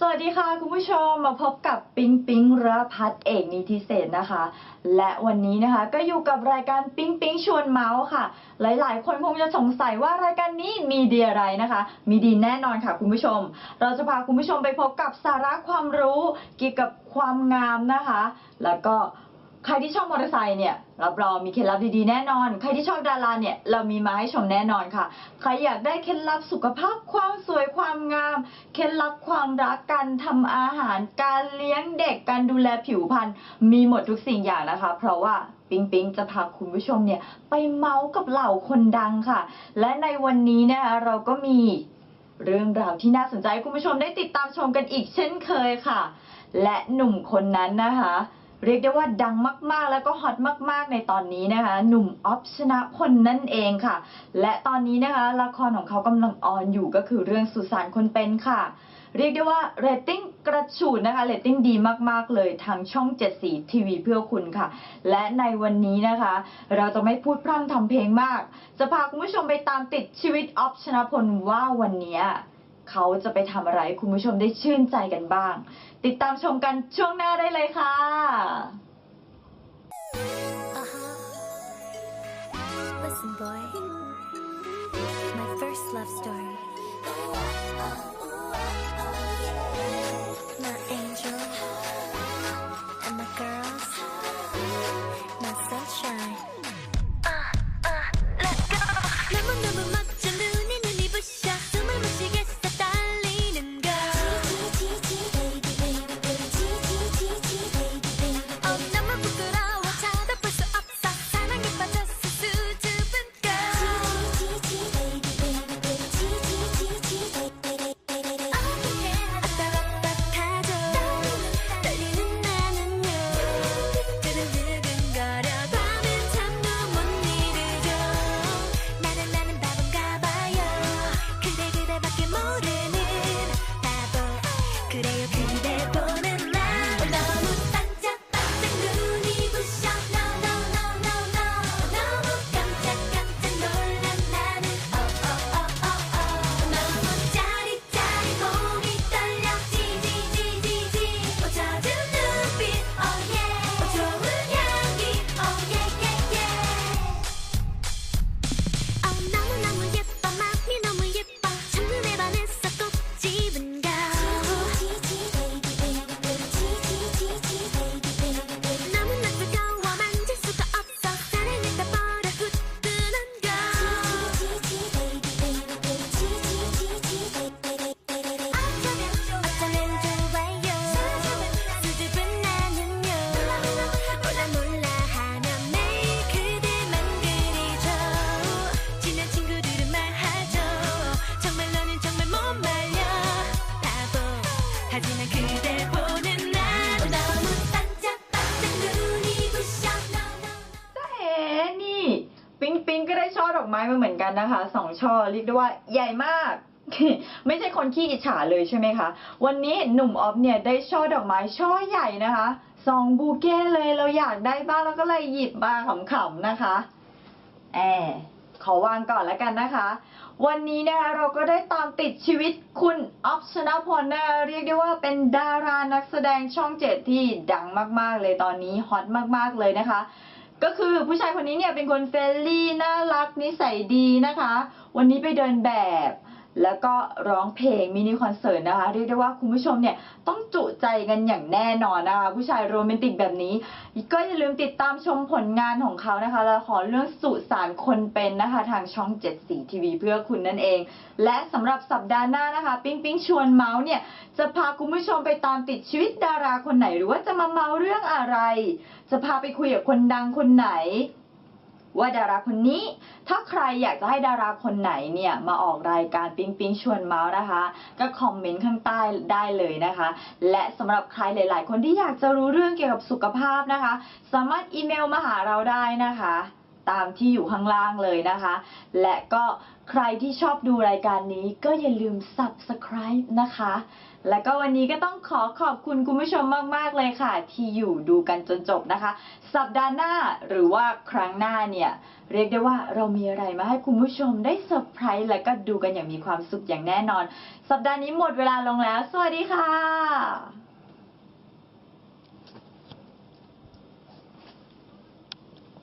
สวัสดีค่ะคุณผู้ชมมาพบกับปิงปิงระพัฒน์เอกนิติเศษนะคะ และวันนี้นะคะก็อยู่กับรายการปิงปิงชวนเมาส์ค่ะ หลายๆ คนคงจะสงสัยว่ารายการนี้มีดีอะไรนะคะ มีดีแน่นอนค่ะคุณผู้ชม เราจะพาคุณผู้ชมไปพบกับสาระความรู้เกี่ยวกับความงามนะคะ แล้วก็ ใครที่ชอบมอเตอร์ไซค์เนี่ยรับรองมีเคล็ดลับดีๆแน่นอน ใครที่ชอบดาราเนี่ยเรามีมาให้ชมแน่นอนค่ะ ใครอยากได้เคล็ดลับสุขภาพความสวยความงาม เคล็ดลับความรักการทำอาหาร การเลี้ยงเด็กการดูแลผิวพรรณมีหมดทุกสิ่งอย่างนะคะ เพราะว่าปิงปิงจะพาคุณผู้ชมเนี่ยไปเมาส์กับเหล่าคนดังค่ะ และในวันนี้นะคะเราก็มีเรื่องราวที่น่าสนใจคุณผู้ชมได้ติดตามชมกันอีกเช่นเคยค่ะ และหนุ่มคนนั้นนะคะ เรียกได้ว่าดังมากๆ แล้วก็ฮอตมาก ๆ ในตอนนี้นะคะ หนุ่มออฟชนะพลนั่นเองค่ะ และตอนนี้นะคะ ละครของเขากำลังออนอยู่ก็คือเรื่องสุสานคนเป็นค่ะ เรียกได้ว่าเรตติ้งกระฉูดนะคะเรตติ้งดีมากๆเลยทางช่องเจ็ดสีทีวีเพื่อคุณค่ะ และในวันนี้นะคะ เราจะไม่พูดพร่ำทำเพลงมาก จะพาคุณผู้ชมไปตามติดชีวิตออฟชนะพลว่าวันนี้ เขาจะไปทำอะไรคุณผู้ชมได้ชื่นใจกันบ้าง ติดตามชมกันช่วงหน้าได้เลยค่ะ Listen, boy. My first love story. My อกไม้มาเหมือนกันนะคะสองช่อเรียกได้ว่าใหญ่มาก ไม่ใช่คนขี้อิจฉาเลยใช่ไหมคะ วันนี้หนุ่มออฟเนี่ยได้ช่อดอกไม้ช่อใหญ่นะคะสองบูเก้เลยเราอยากได้บ้างแล้วก็เลยหยิบมาขำๆนะคะแอบขอวางก่อนแล้วกันนะคะ วันนี้นะคะเราก็ได้ตามติดชีวิตคุณออฟชนะพลนะเรียกได้ว่าเป็นดารานักแสดงช่องเจ็ดที่ดังมากๆเลยตอนนี้ฮอตมากๆเลยนะคะ ก็คือผู้ชายคนนี้เนี่ยเป็นคนเฟรนลี่น่ารักนิสัยดีนะคะ วันนี้ไปเดินแบบ แล้วก็ร้องเพลงมินิคอนเสิร์ตนะคะเรียกได้ว่าคุณผู้ชมเนี่ยต้องจุใจกันอย่างแน่นอนนะคะผู้ชายโรแมนติกแบบนี้ ก็อย่าลืมติดตามชมผลงานของเขานะคะละครเรื่องสุสานคนเป็นนะคะทางช่อง 7 สีทีวีเพื่อคุณนั่นเอง และสำหรับสัปดาห์หน้านะคะ ปิ๊งปิ๊งชวนเมาส์เนี่ยจะพาคุณผู้ชมไปตามติดชีวิตดาราคนไหน หรือว่าจะมาเมาเรื่องอะไร จะพาไปคุยกับคนดังคนไหน ว่าดาราคนนี้ ถ้าใครอยากจะให้ดาราคนไหนเนี่ยมาออกรายการปิ๊งปิ๊งชวนเมาส์นะคะ ก็คอมเมนต์ข้างใต้ได้เลยนะคะ และสำหรับใครหลาย ๆ คนที่อยากจะรู้เรื่องเกี่ยวกับสุขภาพนะคะ สามารถอีเมลมาหาเราได้นะคะ ตามที่อยู่ข้างล่างเลยนะคะ และก็ใครที่ชอบดูรายการนี้ก็อย่าลืม subscribe นะคะ และก็วันนี้ก็ต้องขอขอบคุณคุณผู้ชมมาก ๆ เลยค่ะ ที่อยู่ดูกันจนจบนะคะ สัปดาห์หน้าหรือว่าครั้งหน้าเนี่ย เรียกได้ว่าเรามีอะไรมาให้คุณผู้ชมได้เซอร์ไพรส์และก็ดูกันอย่างมีความสุขอย่างแน่นอน สัปดาห์นี้หมดเวลาลงแล้ว สวัสดีค่ะ